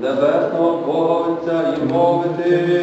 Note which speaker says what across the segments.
Speaker 1: небесного Бога Отця і мовити.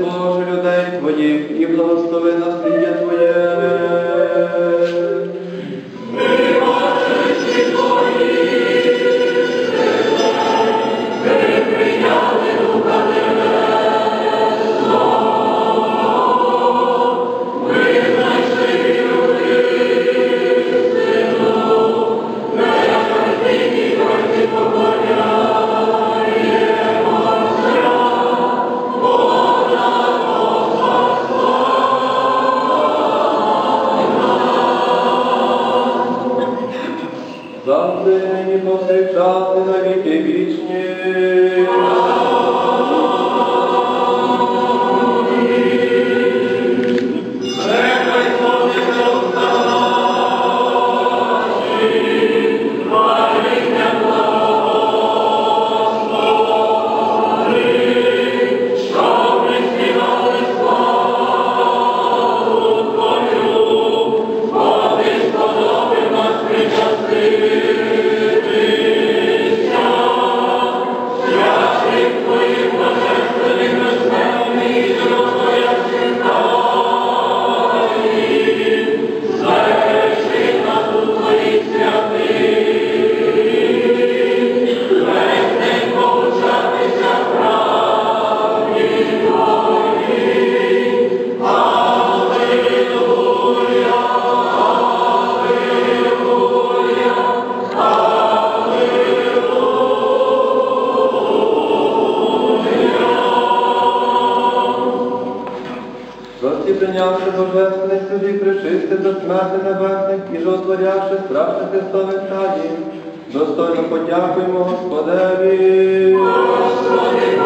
Speaker 1: Lord. мертвих небесних і животворявши страшне Христове стаді, достойно подякуємо Господеві. Господи,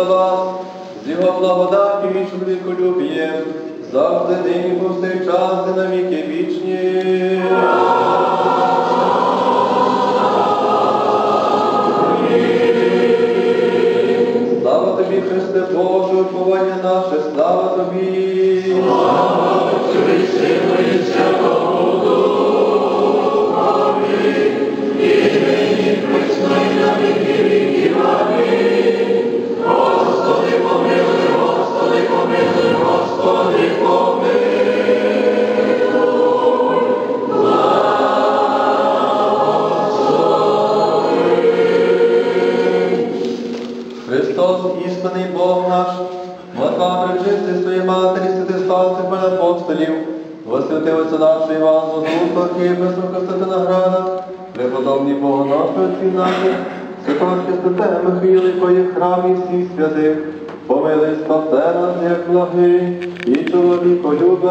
Speaker 1: на вас, з його благодаті і чоловіколюбієм, завжди нині повсякчас і на віки вічні. Слава тобі, Христе Боже, уповання наше, слава тобі. Апостолів, Василити Отця нашого Івана Златуха, Київського Костянтина Града, преподобні Бога нашого наших, святого Христа Михаїла, твоїх храмів всіх святих, помилуй спасе нас, як благий, і чоловіколюбе.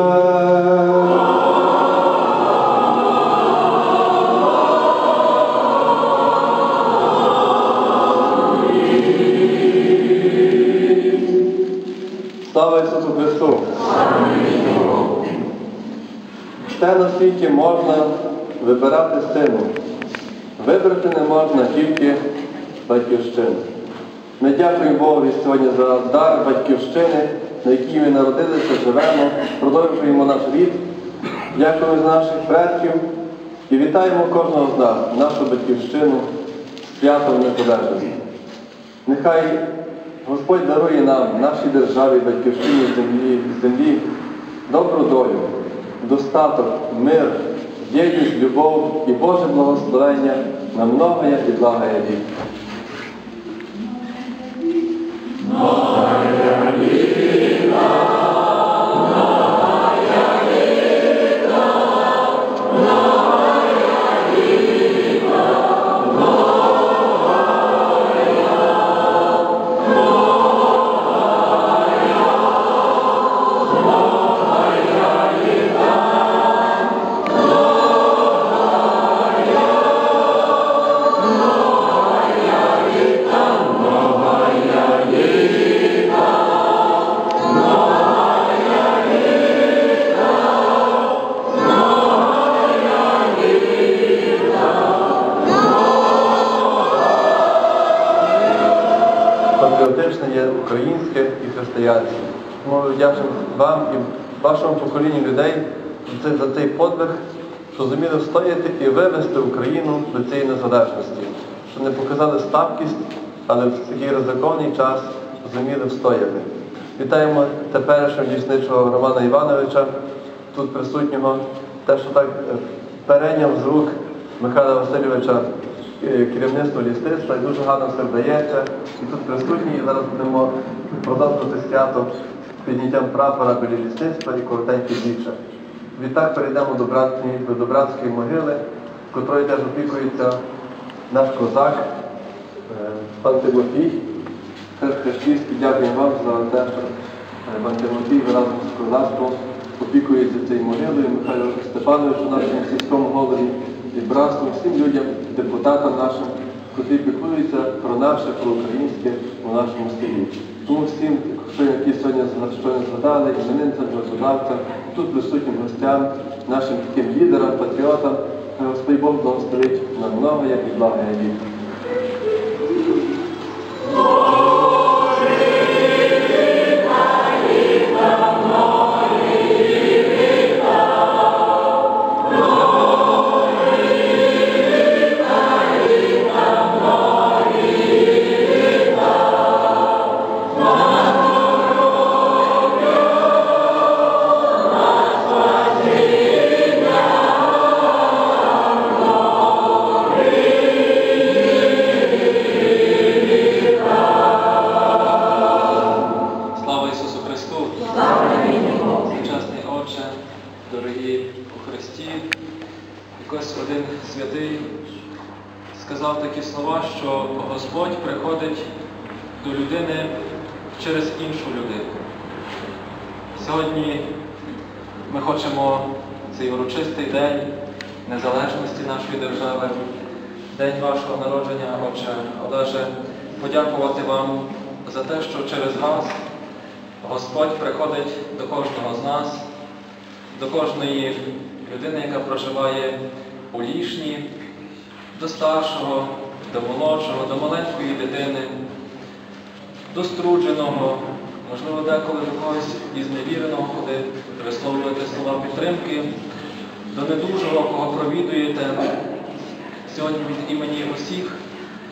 Speaker 1: Слава Ісусу Христу! Все на світі можна вибирати сину. Вибрати не можна тільки батьківщину. Ми дякуємо Богові сьогодні за дар батьківщини, на якій ми народилися, живемо, продовжуємо наш рід. Дякуємо за наших предків і вітаємо кожного з нас, нашу батьківщину, з святом незалежності. Нехай Господь дарує нам, нашій державі, батьківщині землі, землі добру долю, достаток, мир, єдність, любов і Боже благословення на многоє і благоє вік. Що зуміли встояти і вивести Україну до цієї незалежності, що не показали слабкість, але в такий ризикований час зуміли встояти. Вітаємо теперішнього дійсничого Романа Івановича, тут присутнього, те, що так е, перейняв з рук Михайла Васильовича е, керівництво лісництва і дуже гарно все вдається. І тут присутні, і зараз будемо продовжувати свято підняттям прапора біля лісництва і коротенькі віче. Відтак перейдемо до, братні, до братської могили, котрою теж опікується наш козак, е, пан Тимофій. Теж Хрещівський, дякуємо вам за те, що е, пан Тимофій разом з козацтвом опікується цією могилою, Михайло Степановичу, нашому сільському голові і братству, всім людям, депутатам нашим, котрі піклуються про наше, про українське у нашому селі. Тому всім, хто які сьогодні щойно згадали, іменинцям, жартодавцям, тут присутнім гостям, нашим таким лідерам, патріотам, Господь Бог благословить на як і благоє вік.
Speaker 2: Слава іншу людину. Сьогодні ми хочемо цей урочистий день незалежності нашої держави, день вашого народження, Отче Олеже, подякувати вам за те, що через вас Господь приходить до кожного з нас, до кожної людини, яка проживає у лішні, до старшого, до молодшого, до маленької дитини, до струдженого, можливо, деколи до когось із невіреного, куди висловлюєте слова підтримки, до недужого, кого провідуєте. Сьогодні від імені усіх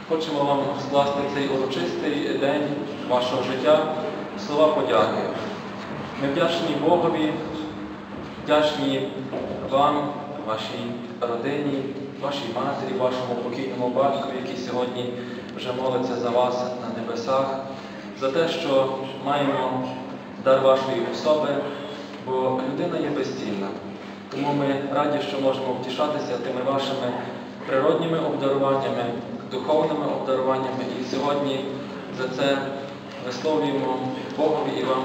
Speaker 2: хочемо вам скласти цей урочистий день вашого життя, слова подяки. Ми вдячні Богові, вдячні вам, вашій родині, вашій матері, вашому покійному батьку, який сьогодні вже молиться за вас на небесах, за те, що маємо дар вашої особи, бо людина є безцінна. Тому ми раді, що можемо втішатися тими вашими природніми обдаруваннями, духовними обдаруваннями. І сьогодні за це висловлюємо Богові і вам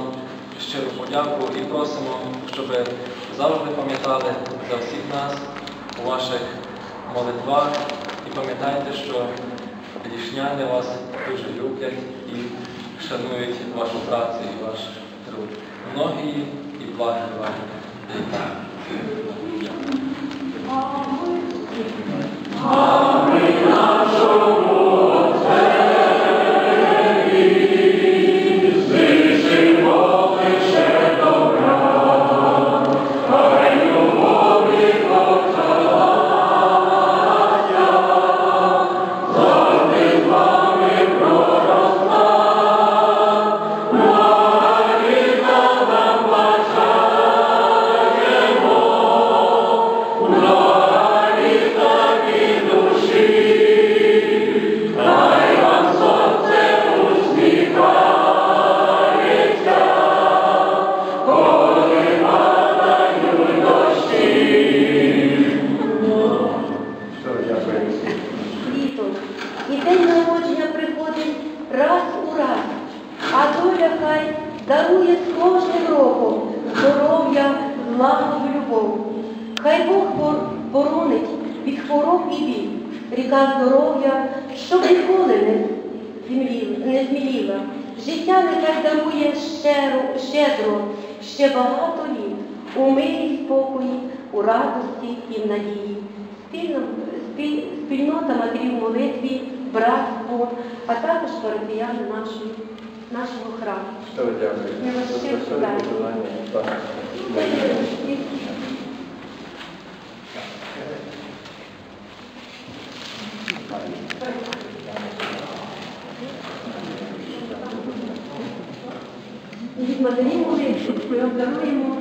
Speaker 2: щиру подяку і просимо, щоб ви завжди пам'ятали за всіх нас у ваших молитвах і пам'ятайте, що лішняни вас дуже люблять і шанують вашу працю і ваш труд. Многі і благі вам.
Speaker 3: А хай дарує з кожним роком здоров'я, злагоду, любов. Хай Бог боронить від хвороб і біль, ріка здоров'я, щоб ніколи не зміліла. Життя нехай дарує щедро, ще багато літ, у мирі, спокої, у радості і в надії. Спільно, спіль- спільнота матерів молитві, братство, а також парафіяни нашого храму.
Speaker 1: Щиро дякую.
Speaker 3: Я вас
Speaker 1: За
Speaker 3: щиро
Speaker 1: щире
Speaker 3: вітаю.
Speaker 1: побажання. Так.
Speaker 3: І молитви ми обдаруємо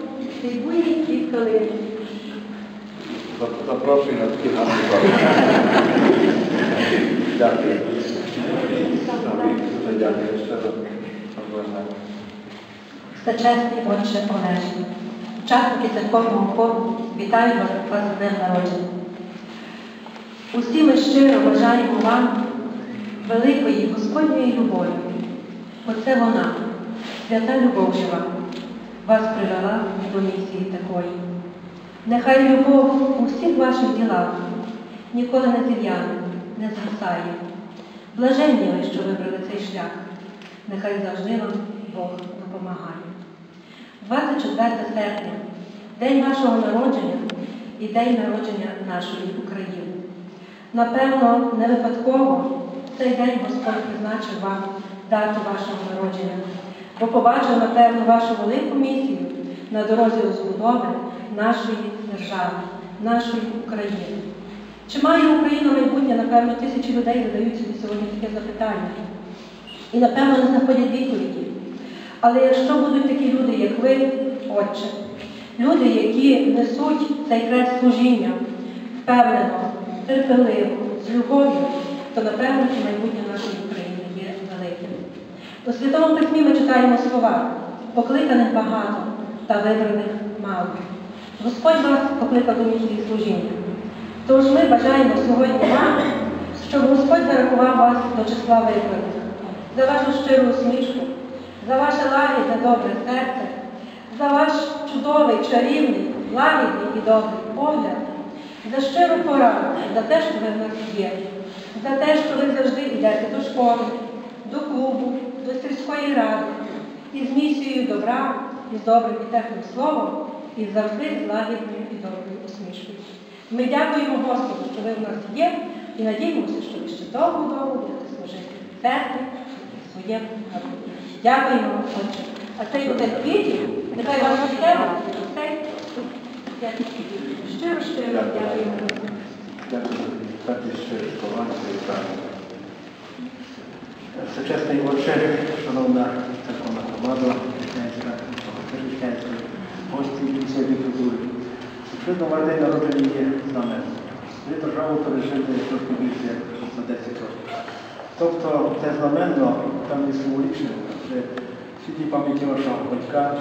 Speaker 3: буйний квіт калини.
Speaker 1: Запрошую на такі гарні Дякую. Дуже дякую. Побажання.
Speaker 4: Стачесний Отче Олежі, учасники церковного хору, вітаю вас з днем народження. Усі ми щиро бажаємо вам великої Господньої любові. Оце вона, свята любов жива, вас привела до місії такої. Нехай любов у всіх ваших ділах ніколи не зів'яне, не згасає. Блаженні ви, що вибрали цей шлях. Нехай завжди вам Бог допомагає. 24 серпня, день вашого народження і день народження нашої України. Напевно, не випадково цей день Господь призначив вам дату вашого народження, бо побачив, напевно, вашу велику місію на дорозі розбудови нашої держави, нашої України. Чи має Україна майбутнє, напевно, тисячі людей задають собі сьогодні таке запитання. І, напевно, не знаходять відповіді. Але якщо будуть такі люди, як ви, Отче, люди, які несуть цей хрест служіння впевнено, терпеливо, з любов'ю, то напевно і майбутнє нашої України є великим. У Святому Письмі ми читаємо слова, покликаних багато та вибраних мало. Господь вас покликав до місії служіння. Тож ми бажаємо сьогодні вам, щоб Господь зарахував вас до числа вибраних, за вашу щиру усмішку, за ваше лагідне добре серце, за ваш чудовий, чарівний, лагідний і добрий погляд, за щиру пораду, за те, що ви в нас є, за те, що ви завжди йдете до школи, до клубу, до сільської ради із місією добра, із добрим і теплим словом, і завжди з лагідною і доброю усмішкою. Ми дякуємо Господу, що ви в нас є, і надіємося, що ви ще довго-довго будете служити церкві і в своєму вам, Отче. А цей один квітів, нехай вам росте, росте. Я щиро, щиро.
Speaker 5: Дякую щирі слова, вітання. Отче, шановна церковна громада, християнська, християнська, гості і сьогодні культури. Відповідно, день народження є знамен. Ви державу пережити трошки більше, як за 10 років. Тобто це знаменно, там є символічне, що всі ті пам'яті вашого батька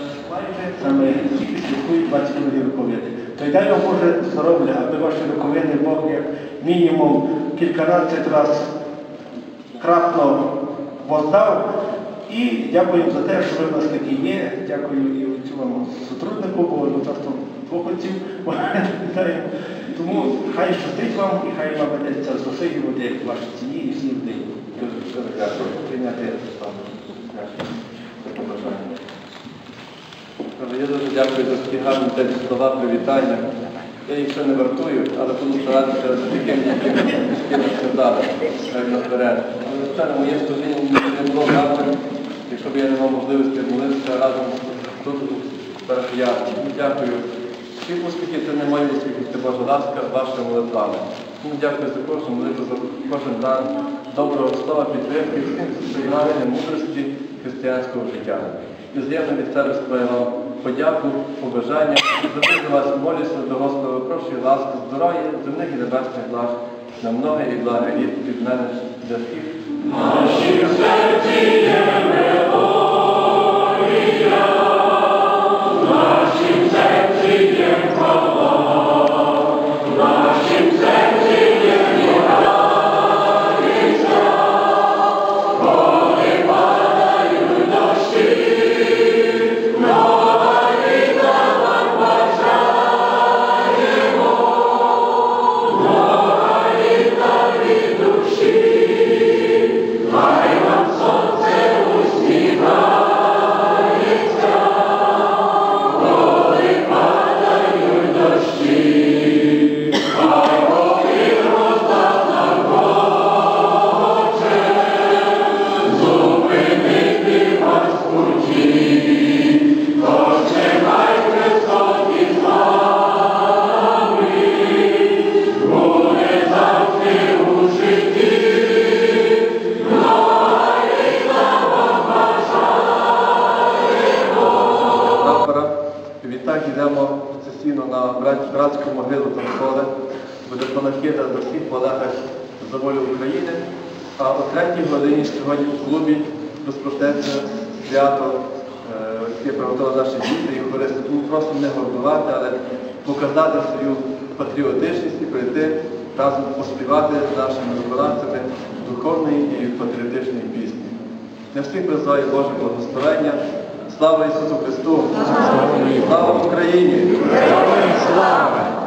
Speaker 5: саме тільки святкують 22 роковини. То й дай вам Боже здоров'я, аби ваші роковини Бог як мінімум кільканадцять разів кратно воздав. І дякую за те, що ви в нас такі є. Дякую і цьому сотруднику, бо ну, часто двох отців. Тому хай щастить вам і хай вам ведеться зрозуміти ваші ціні і всі люди. Дуже дякую. Прийняти це побажання.
Speaker 1: Але я дуже дякую за такі гарні теплі слова привітання. Я їх ще не вартую, але буду старатися за таким яким сказати, як наперед. Але звичайно, моє служіння не було гарним, якщо б я не мав можливості молитися разом тут першоярці. Дякую. Всі успіхи це не мої успіхи, це Божа ласка, вашими молитвами. Тому дякую за кожну молитву, за кожен дан доброго слова, підтримки, сприймання мудрості християнського життя. І взаємно від себе сприяю вам подяку, побажання. Завжди за вас молюся до Господа, прошую ласку, здоров'я, земних і небесних благ, на много і блага літ від мене для всіх. прапора. Братську могилу Тамполе, буде панахида за всіх полеглих за волю України. А о третій годині сьогодні у клубі розпочнеться свято, е, яке приготували наші діти і хористи. Тому просимо не гордувати, але показати свою патріотичність і прийти разом поспівати з нашими виконавцями духовної і патріотичної пісні. На всіх бажаю Боже благословення. Слава Ісусу Христу! Слава Україні!
Speaker 5: Слава!